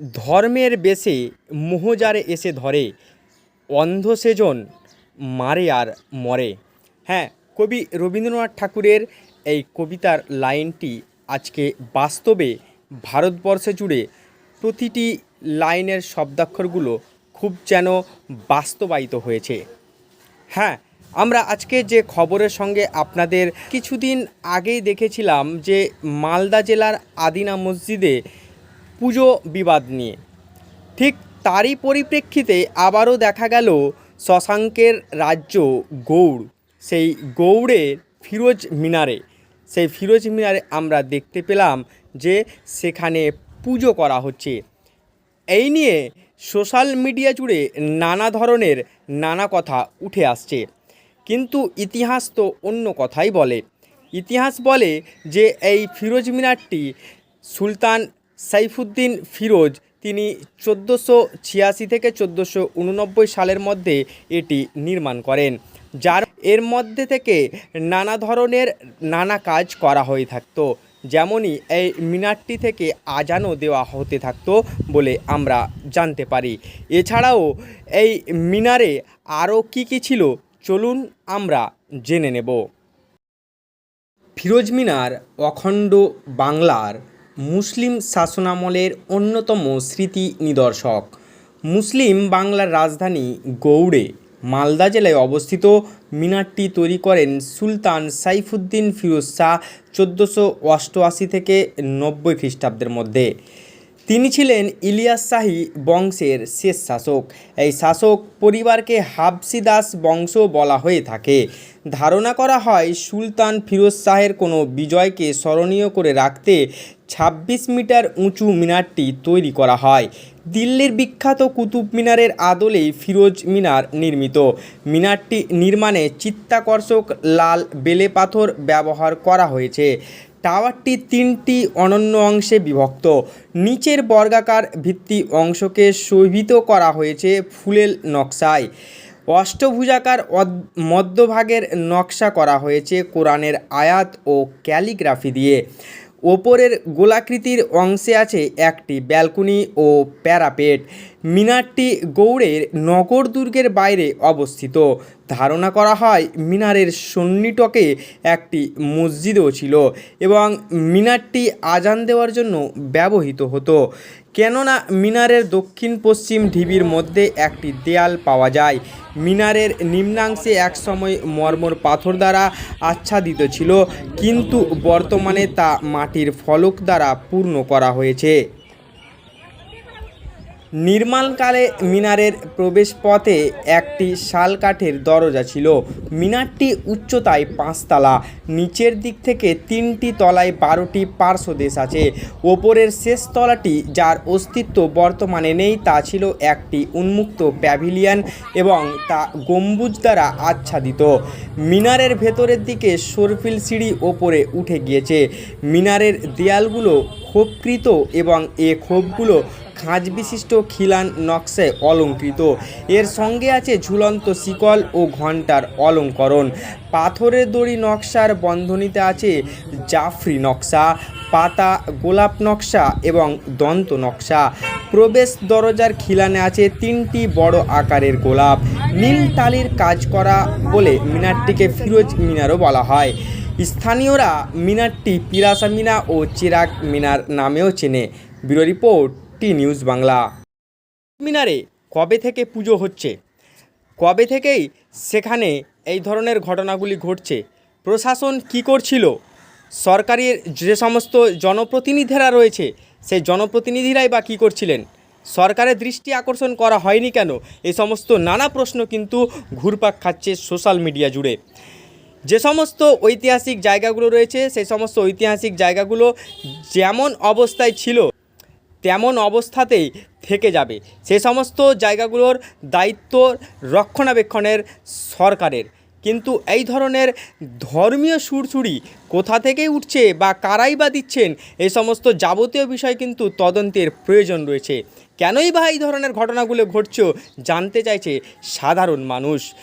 ধর্মের বেশে মোহজারে এসে ধরে অন্ধ সেজন মারে আর মরে। হ্যাঁ কবি রবীন্দ্রনাথ ঠাকুরের এই কবিতার লাইনটি আজকে বাস্তবে ভারতবর্ষে জুড়ে প্রতিটি লাইনের শব্দাক্ষরগুলো খুব যেন বাস্তবায়িত হয়েছে। হ্যাঁ আমরা আজকে যে খবরের সঙ্গে আপনাদের কিছুদিন আগেই দেখেছিলাম যে মালদা জেলার আদিনা মসজিদে পুজো বিবাদ নিয়ে। ঠিক তারই পরিপ্রেক্ষিতে আবারও দেখা গেল শশাঙ্কের রাজ্য গৌড়। সেই গৌড়ের ফিরোজ মিনারে। সেই ফিরোজ মিনারে আমরা দেখতে পেলাম যে সেখানে পুজো করা হচ্ছে। এই নিয়ে সোশ্যাল মিডিয়া জুড়ে নানা ধরনের নানা কথা উঠে আসছে। কিন্তু ইতিহাস তো অন্য কথাই বলে। ইতিহাস বলে যে এই ফিরোজ মিনারটি সুলতান সাইফুদ্দিন ফিরোজ, তিনি চোদ্দোশো ছিয়াশি থেকে চোদ্দোশো উননব্বই সালের মধ্যে এটি নির্মাণ করেন, যার এর মধ্যে থেকে নানা ধরনের নানা কাজ করা হয়ে থাকতো, যেমনই এই মিনারটি থেকে আজানও দেওয়া হতে থাকতো বলে আমরা জানতে পারি। এছাড়াও এই মিনারে আরও কী কী ছিল, চলুন আমরা জেনে নেব। ফিরোজ মিনার অখণ্ড বাংলার মুসলিম শাসনামলের অন্যতম স্মৃতি নিদর্শক। মুসলিম বাংলার রাজধানী গৌড়ে মালদা জেলায় অবস্থিত মিনারটি তৈরি করেন সুলতান সাইফুদ্দিন ফিরোজ শাহ চোদ্দোশো অষ্টআশি থেকে নব্বই খ্রিস্টাব্দের মধ্যে। তিনি ছিলেন ইলিয়াস শাহী বংশের শেষ শাসক। এই শাসক পরিবারকে হাবসিদাস বংশ বলা হয়ে থাকে। ধারণা করা হয়, সুলতান ফিরোজ শাহের কোনো বিজয়কে স্মরণীয় করে রাখতে ছাব্বিশ মিটার উঁচু মিনারটি তৈরি করা হয়। দিল্লির বিখ্যাত কুতুব মিনারের আদলেই ফিরোজ মিনার নির্মিত। মিনারটি নির্মাণে চিত্তাকর্ষক লাল বেলে পাথর ব্যবহার করা হয়েছে। টাওয়ারটি তিনটি অনন্য অংশে বিভক্ত। নিচের বর্গাকার ভিত্তি অংশকে শোভিত করা হয়েছে ফুলেল নকশায়। অষ্টভুজাকার মধ্যভাগের নকশা করা হয়েছে কোরআনের আয়াত ও ক্যালিগ্রাফি দিয়ে। ওপরের গোলাকৃতির অংশে আছে একটি ব্যালকনি ও প্যারাপেট। মিনারটি গৌড়ের নগর দুর্গের বাইরে অবস্থিত। ধারণা করা হয় মিনারের সন্নিটকে একটি মসজিদও ছিল এবং মিনারটি আজান দেওয়ার জন্য ব্যবহৃত হতো। কেননা মিনারের দক্ষিণ পশ্চিম ঢিবির মধ্যে একটি দেয়াল পাওয়া যায়। মিনারের নিম্নাংশে একসময় মর্মর পাথর দ্বারা আচ্ছাদিত ছিল, কিন্তু বর্তমানে তা মাটির ফলক দ্বারা পূর্ণ করা হয়েছে। নির্মাণকালে মিনারের প্রবেশপথে একটি শালকাঠের দরজা ছিল। মিনারটি উচ্চতায় পাঁচতলা নিচের দিক থেকে তিনটি তলায় বারোটি পার্শ্বদেশ আছে। ওপরের শেষ তলাটি, যার অস্তিত্ব বর্তমানে নেই, তা ছিল একটি উন্মুক্ত প্যাভিলিয়ন এবং তা গম্বুজ দ্বারা আচ্ছাদিত। মিনারের ভেতরের দিকে সরফিল সিঁড়ি ওপরে উঠে গিয়েছে। মিনারের দেয়ালগুলো ক্ষোভকৃত এবং এ ক্ষোভগুলো খাঁজ বিশিষ্ট খিলান নকশায় অলঙ্কৃত। এর সঙ্গে আছে ঝুলন্ত শিকল ও ঘণ্টার অলঙ্করণ। পাথরের দড়ি নকশার বন্ধনীতে আছে জাফরি নকশা, পাতা গোলাপ নকশা এবং দন্ত নকশা। প্রবেশ দরজার খিলানে আছে তিনটি বড় আকারের গোলাপ। নীল তালির কাজ করা বলে মিনারটিকে ফিরোজ মিনারও বলা হয়। স্থানীয়রা মিনারটি পিরাসা মিনা ও চিরাগ মিনার নামেও চেনে। Bureau report T news Bangla. মিনারে কবে থেকে পুজো হচ্ছে? কবে থেকেই সেখানে এই ধরনের ঘটনাগুলি ঘটছে? প্রশাসন কি করছিল? সরকারের যে সমস্ত জনপ্রতিনিধিরা রয়েছে, সেই জনপ্রতিনিধিরাই বা কী করছিলেন? সরকারের দৃষ্টি আকর্ষণ করা হয়নি কেন? এই সমস্ত নানা প্রশ্ন কিন্তু ঘুরপাক খাচ্ছে সোশ্যাল মিডিয়া জুড়ে। যে সমস্ত ঐতিহাসিক জায়গাগুলো রয়েছে, সেই সমস্ত ঐতিহাসিক জায়গাগুলো যেমন অবস্থায় ছিল তেমন অবস্থাতেই থেকে যাবে। সে সমস্ত জায়গাগুলোর দায়িত্ব রক্ষণাবেক্ষণের সরকারের। কিন্তু এই ধরনের ধর্মীয় সুরসুরি কোথা থেকে উঠছে বা কারাই বা দিচ্ছেন এই সমস্ত যাবতীয় বিষয় কিন্তু তদন্তের প্রয়োজন রয়েছে। কেনই বা এই ধরনের ঘটনাগুলো ঘটছে জানতে চাইছে সাধারণ মানুষ।